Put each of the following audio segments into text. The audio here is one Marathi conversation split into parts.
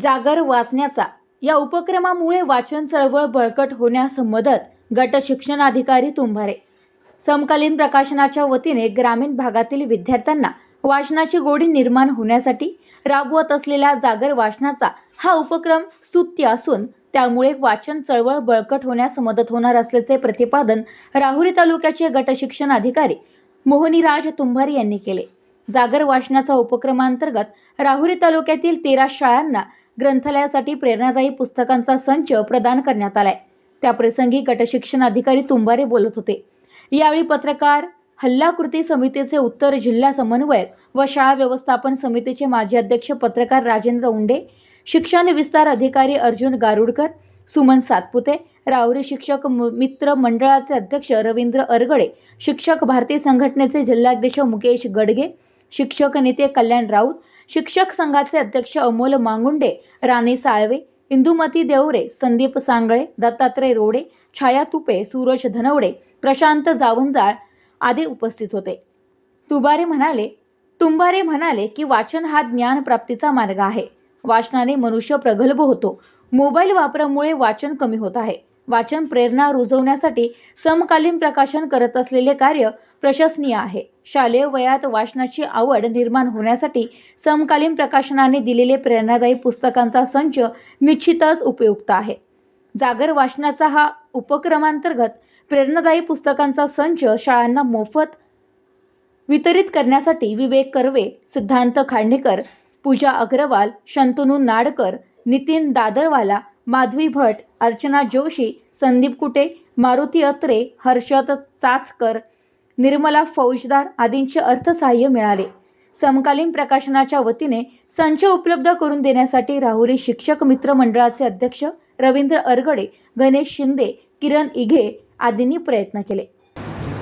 जागर वाचण्याचा. या उपक्रमामुळे वाचन चळवळ बळकट होण्यास मदत गट शिक्षणाधिकारी तुंभारे. समकालीन प्रकाशनाच्या वतीने ग्रामीण भागातील विद्यार्थ्यांना वाचनाची गोडी निर्माण होण्यासाठी राबवत असलेला जागर वाचनाचा हा उपक्रम स्तुत्य असून त्यामुळे वाचन चळवळ बळकट होण्यास मदत होणार असल्याचे प्रतिपादन राहुरी तालुक्याचे गट शिक्षण अधिकारी मोहनीराज तुंभारी यांनी केले. जागर वाचनाचा उपक्रमांतर्गत राहुरी तालुक्यातील तेरा शाळांना ग्रंथालयासाठी प्रेरणादायी पुस्तकांचा संच प्रदान करण्यात आलाय. त्याप्रसंगी गटशिक्षण अधिकारी तुंबारे बोलत होते. यावेळी पत्रकार हल्ला कृती समितीचे उत्तर जिल्हा समन्वयक व शाळा व्यवस्थापन समितीचे माजी अध्यक्ष पत्रकार राजेंद्र उंडे शिक्षण विस्तार अधिकारी अर्जुन गारुडकर सुमन सातपुते रावरी शिक्षक मित्र मंडळाचे अध्यक्ष रवींद्र अरगडे शिक्षक भारती संघटनेचे जिल्हाध्यक्ष मुकेश गडगे शिक्षक नेते कल्याण राऊत शिक्षक संघाचे अध्यक्ष अमोल मांगुंडे राणे साळवे इंदुमती देवरे संदीप सांगळे दत्तात्रय रोडे छाया तुपे सूरज धनवडे प्रशांत जावंजाळ आदी उपस्थित होते. तुबारे म्हणाले तुंबारे म्हणाले की वाचन हा ज्ञान प्राप्तीचा मार्ग आहे. वाचनाने मनुष्य प्रगल्भ होतो. मोबाईल वापरामुळे वाचन कमी होत आहे. वाचन प्रेरणा रुजवण्यासाठी समकालीन प्रकाशन करत असलेले कार्य प्रशंसनीय आहे. शालेय वयात वाचनाची आवड निर्माण होण्यासाठी समकालीन प्रकाशनाने दिलेले प्रेरणादायी पुस्तकांचा संच निश्चितच उपयुक्त आहे. जागर वाचनाचा हा उपक्रमांतर्गत प्रेरणादायी पुस्तकांचा संच शाळांना मोफत वितरित करण्यासाठी विवेक कर्वे सिद्धांत खांडेकर पूजा अग्रवाल शंतनू नाडकर नितीन दादरवाला माधवी भट अर्चना जोशी संदीप कुटे मारुती अत्रे हर्षद चाचकर निर्मला फौजदार आदींचे अर्थसहाय्य मिळाले. समकालीन प्रकाशनाच्या वतीने संच उपलब्ध करून देण्यासाठी राहुरी शिक्षक मित्र मंडळाचे अध्यक्ष रवींद्र अरगडे गणेश शिंदे किरण इघे आदींनी प्रयत्न केले.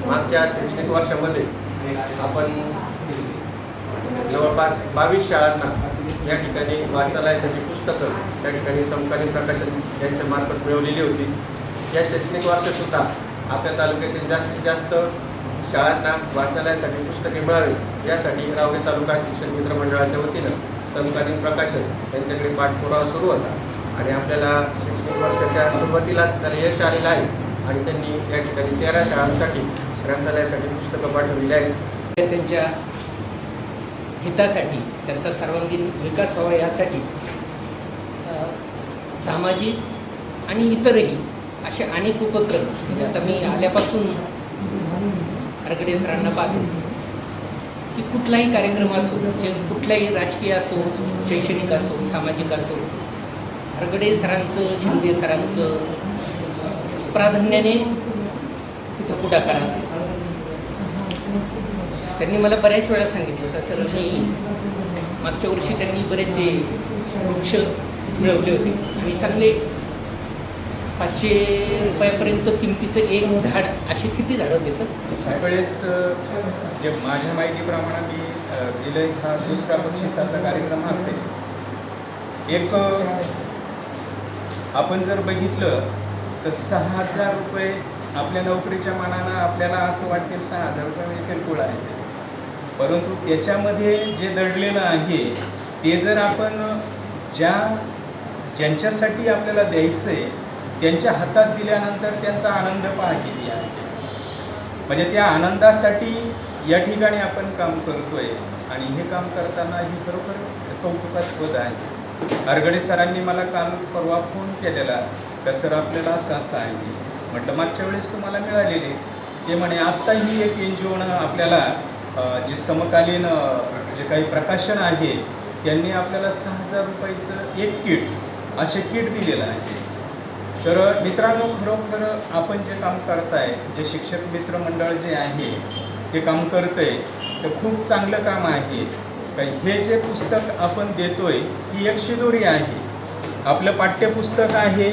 मागच्या शैक्षणिक वर्षामध्ये आपण जवळपास बावीस शाळांना या ठिकाणी वाचनालयासाठी पुस्तकं त्या ठिकाणी समकालीन प्रकाशन यांच्या मार्फत मिळवलेली होती. या शैक्षणिक वर्षसुद्धा आपल्या तालुक्यातील जास्तीत जास्त शाळांना वाचनालयासाठी पुस्तके मिळावी. यासाठी रावरी तालुका शिक्षण मित्र मंडळाच्या वतीनं समकालीन प्रकाशन यांच्याकडे पाठपुरावा सुरू होता. आणि आपल्याला शैक्षणिक वर्षाच्या सुरुवातीलाच त्याला यश आलेलं आहे. आणि त्यांनी या ठिकाणी तेरा शाळांसाठी ग्रंथालयासाठी पुस्तकं पाठवलेली आहेत. त्यांच्या हितासाठी त्यांचा सर्वांगीण विकास व्हावा यासाठी सामाजिक आणि इतरही असे अनेक उपक्रम म्हणजे आता मी आल्यापासून अरगडे सरांना पाहतो. की कुठलाही कार्यक्रम असो जे कुठलाही राजकीय असो शैक्षणिक असो सामाजिक असो अरगडे सरांचं शिंदे सरांचं प्राधान्याने तिथं पुढाकार असतो. त्यांनी मला बऱ्याच वेळा सांगितलं का सर मी मागच्या वर्षी त्यांनी बरेचसे वृक्ष मिळवले होते. आणि चांगले पाचशे रुपयापर्यंत किमतीचं एक झाड असे किती झाड होते सर? त्यावेळेस जे माझ्या माहितीप्रमाणे मी गेलं हा दुसरा बक्षिसाचा कार्यक्रम असेल. एक आपण जर बघितलं तर सहा हजार रुपये आपल्या नोकरीच्या मानानं आपल्याला असं वाटेल सहा हजार रुपये म्हणजे किरकोळ आहे. परंतु त्याच्यामध्ये जे दडलेलं आहे ते जर आपण ज्या ज्यांच्यासाठी आपल्याला द्यायचं आहे त्यांच्या हातात दिल्यानंतर त्यांचा आनंद पहा किती आहे. म्हणजे त्या आनंदासाठी या ठिकाणी आपण काम करतोय आणि हे काम करताना ही खरोखर कौतुकास्पद आहे. अरगडे सरांनी मला काल परवा फोन केलेला का सर आपल्याला असं असं आहे. म्हटलं मागच्या वेळेस तुम्हाला मिळालेले. ते म्हणे आत्ता ही एक एन जी ओनं आपल्याला जे समकालीन जे काही प्रकाशन आहे त्यांनी आपल्याला सहा हजार रुपयाचं एक किट असे किट दिलेलं आहे. तर मित्रांनो खरोखर आपण जे काम करताय जे शिक्षक मित्र मंडळ जे आहे ते काम करतंय ते खूप चांगलं काम आहे. का हे जे पुस्तक आपण देतोय ती एक शिदोरी आहे. आपलं पाठ्यपुस्तक आहे.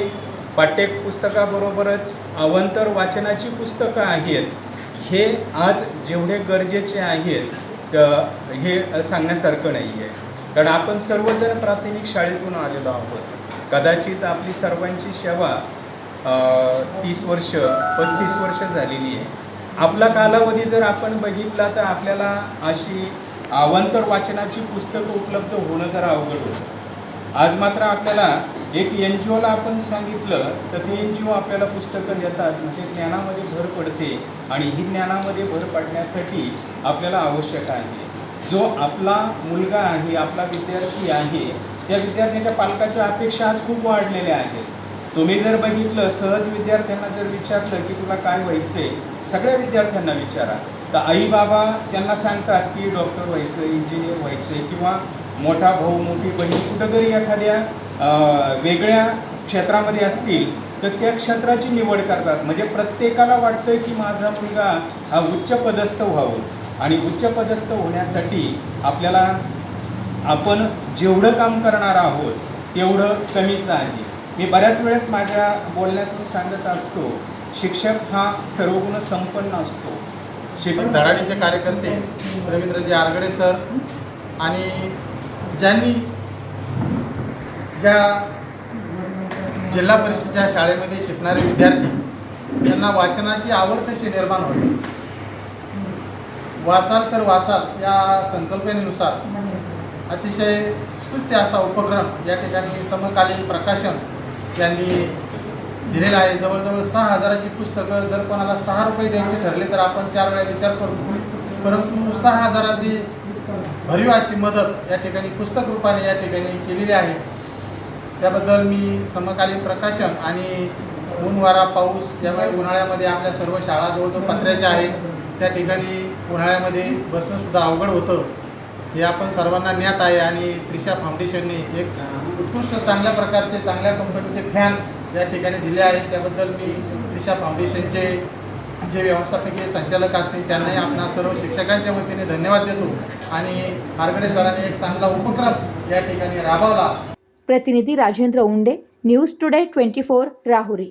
पाठ्यपुस्तकाबरोबरच अवंतर वाचनाची पुस्तकं आहेत. हे आज जेवढे गरजेचे आहेत तर हे सांगण्यासारखं नाही आहे कारण आपण सर्वजण प्राथमिक शाळेतून आलेलो आहोत. कदाचित आपली सर्वांची सेवा तीस वर्ष पस्तीस वर्ष झालेली आहे. आपला कालावधी जर आपण बघितला तर आपल्याला अशी अवांतर वाचनाची पुस्तकं उपलब्ध होणं जरा अवघड होतं. आज मात्र आपल्याला एक एन जी ओला आपण सांगितलं तर ते एन जी ओ आपल्याला पुस्तकं देतात म्हणजे ज्ञानामध्ये भर पडते आणि ही ज्ञानामध्ये भर पडण्यासाठी आपल्याला आवश्यक आहे. जो आपला मुलगा आहे आपला विद्यार्थी आहे त्या विद्यार्थ्याच्या पालकाच्या अपेक्षा आज खूप वाढलेल्या आहेत. तुम्ही जर बघितलं सहज विद्यार्थ्यांना जर विचारलं की तुला काय व्हायचंय सगळ्या विद्यार्थ्यांना विचारा. तर आई बाबा त्यांना सांगतात की डॉक्टर व्हायचं इंजिनियर व्हायचं किंवा मोठा भाऊ मोठी बहीण कुठंतरी एखाद्या वेगळ्या क्षेत्रामध्ये असतील तर त्या क्षेत्राची निवड करतात. म्हणजे प्रत्येकाला वाटतं की माझा मुलगा हा उच्च पदस्थ व्हावं. आणि उच्च पदस्थ होण्यासाठी आपल्याला आपण जेवढं काम करणार आहोत तेवढं कमीच आहे. मी बऱ्याच वेळेस माझ्या बोलण्यातून सांगत असतो शिक्षक हा सर्वगुण संपन्न असतो. शिक्षक धडाडीचे कार्यकर्ते रवींद्रजी आरगडे सर आणि ज्यांनी ज्या जिल्हा परिषदच्या शाळेमध्ये शिकणारे विद्यार्थी त्यांना वाचनाची आवड कशी निर्माण होईल? वाचाल तर वाचाल या संकल्पनेनुसार अतिशय स्तुत्य असा उपक्रम या ठिकाणी समकालीन प्रकाशन यांनी दिलेला आहे. जवळजवळ सहा हजाराची पुस्तकं जर कोणाला सहा रुपये द्यायचे ठरले तर आपण चार वेळा विचार करतो परंतु सहा हजाराची भरीव अशी मदत या ठिकाणी पुस्तक रूपाने या ठिकाणी केलेली आहे. त्याबद्दल मी समकालीन प्रकाशन आणि ऊन वारा पाऊस यामुळे उन्हाळ्यामध्ये आपल्या सर्व शाळा जवळजवळ पत्र्याच्या आहेत. त्या ठिकाणी उन्हाळ्यामध्ये बसणंसुद्धा अवघड होतं. हे आपण सर्वांना ज्ञात आहे आणि त्रिशा फाउंडेशनने एक उत्कृष्ट चांगल्या प्रकारचे चांगल्या कंपनीचे फॅन या ठिकाणी दिले आहेत. त्याबद्दल मी त्रिशा फाउंडेशनचे जे व्यवस्थापकीय संचालक असतील त्यांनाही आपणा सर्व शिक्षकांच्या वतीने धन्यवाद देतो. आणि आरगडे सरांनी एक चांगला उपक्रम या ठिकाणी राबवला. प्रतिनिधी Rajendra Unde news today twenty four Rahuri.